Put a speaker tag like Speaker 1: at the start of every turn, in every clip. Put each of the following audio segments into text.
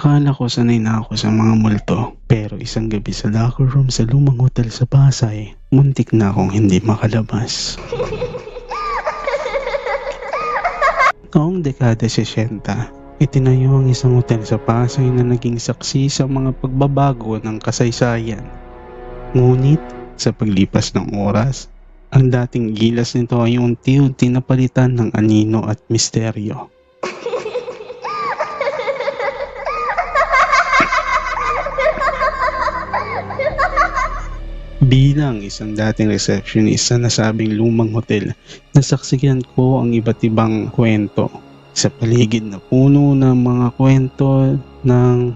Speaker 1: Akala ko sanay na ako sa mga multo, pero isang gabi sa locker room sa lumang hotel sa Pasay, muntik na akong hindi makalabas. Noong dekada 60, itinayo ang isang hotel sa Pasay na naging saksi sa mga pagbabago ng kasaysayan. Ngunit, sa paglipas ng oras, ang dating gilas nito ay unti-unti napalitan ng anino at misteryo. Bilang isang dating receptionist sa nasabing lumang hotel, nasaksiyan ko ang iba't ibang kwento sa paligid na puno ng mga kwento ng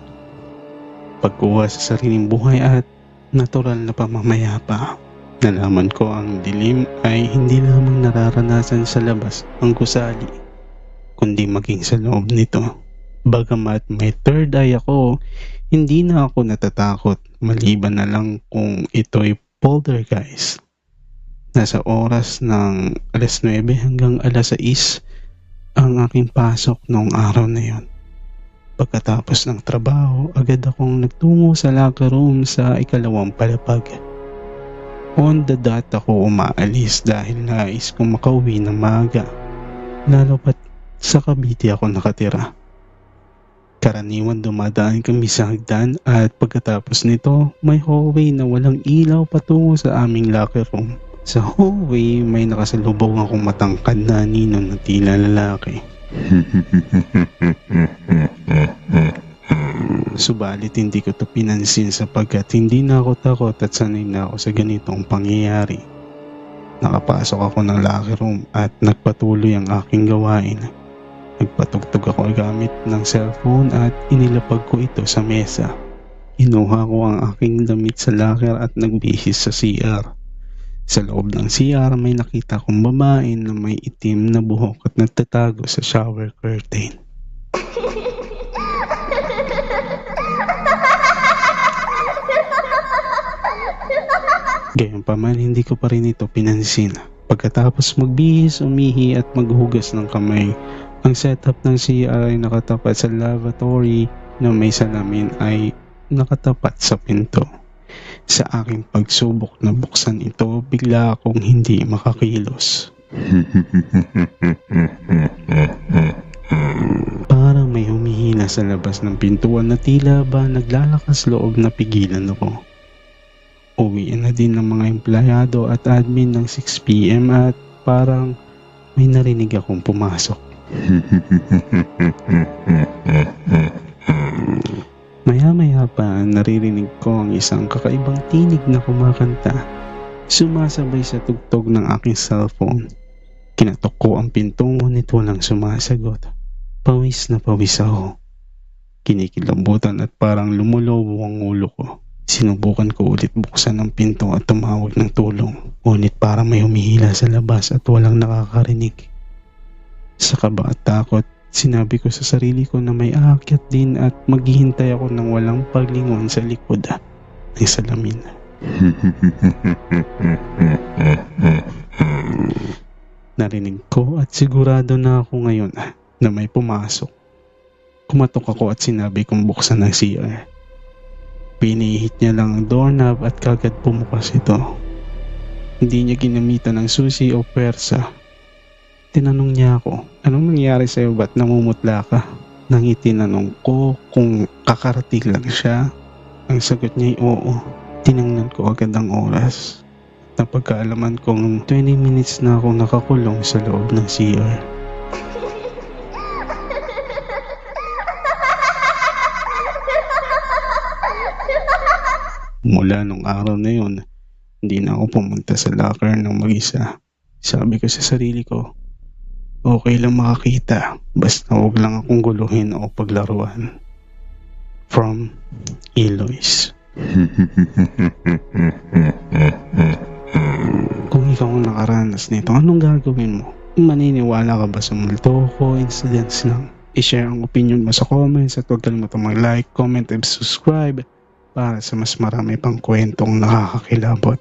Speaker 1: pagkuha sa sariling buhay at natural na pamamayapa. Nalaman ko ang dilim ay hindi lamang nararanasan sa labas ang gusali, kundi maging sa loob nito. Bagamat may third eye ako, hindi na ako natatakot maliban na lang kung ito'y poltergeist. Nasa oras ng alas 9 hanggang alas 6 ang aking pasok noong araw na yon. Pagkatapos ng trabaho, agad akong nagtungo sa locker room sa ikalawang palapag. On the dot ako umaalis dahil nais kong makauwi ng maaga. Lalo pat sa Cavite ako nakatira. Karaniwan dumadaan kami sa hagdan at pagkatapos nito may hallway na walang ilaw patungo sa aming locker room. Sa hallway may nakasalubong akong matangkad na nino na tila lalaki. Subalit hindi ko to pinansin sapagkat hindi na ako takot at sanay na ako sa ganitong pangyayari. Nakapasok ako ng locker room at nagpatuloy ang aking gawain. Nagpatugtog ako gamit ng cellphone at inilapag ko ito sa mesa. Kinuha ko ang aking damit sa locker at nagbihis sa CR. Sa loob ng CR may nakita kong babae na may itim na buhok at nagtatago sa shower curtain. Gayunpaman hindi ko pa rin ito pinansin. Pagkatapos magbihis, umihi at maghugas ng kamay, ang setup ng CR ay nakatapat sa lavatory na may salamin ay nakatapat sa pinto. Sa aking pagsubok na buksan ito, bigla akong hindi makakilos. Parang may humihina sa labas ng pintuan na tila ba naglalakas loob na pigilan ako. Uwi na din ng mga empleyado at admin ng 6pm at parang may narinig akong pumasok. Maya-maya pa naririnig ko ang isang kakaibang tinig na kumakanta. Sumasabay sa tugtog ng aking cellphone. Kinatok ko ang pinto ngunit walang sumasagot. Pawis na pawis ako. Kinikilabutan at parang lumulobo ang ulo ko. Sinubukan ko ulit buksan ang pinto at tumawag ng tulong. Ngunit parang may humihila sa labas at walang nakakarinig. Sa kaba at takot, sinabi ko sa sarili ko na may aakyat din at maghihintay ako ng walang paglingon sa likod ng salamin. Narinig ko at sigurado na ako ngayon na may pumasok. Kumatok ako at sinabi kong buksan ng CR. Pinihit niya lang ang doorknob at kagad bumukas ito. Hindi niya ginamitan ng susi o persa. Tinanong niya ako, anong nangyari sa'yo ba't namumutla ka? Nang itinanong ko kung kakarating lang siya, ang sagot niya ay oo. Tinangnan ko agad ang oras. Napagkaalaman kong 20 minutes na akong nakakulong sa loob ng CR. Mula nung araw na yun, hindi na ako pumunta sa locker ng mag-isa. Sabi ko sa sarili ko, okay lang makakita, basta huwag lang akong guluhin o paglaruan. From Eloise. Kung ikaw ang nakaranas nito, anong gagawin mo? Maniniwala ka ba sa multo o coincidence lang? I-share ang opinion mo sa comments at huwag kalimutang mag-like, comment, and subscribe para sa mas marami pang kwentong nakakakilabot.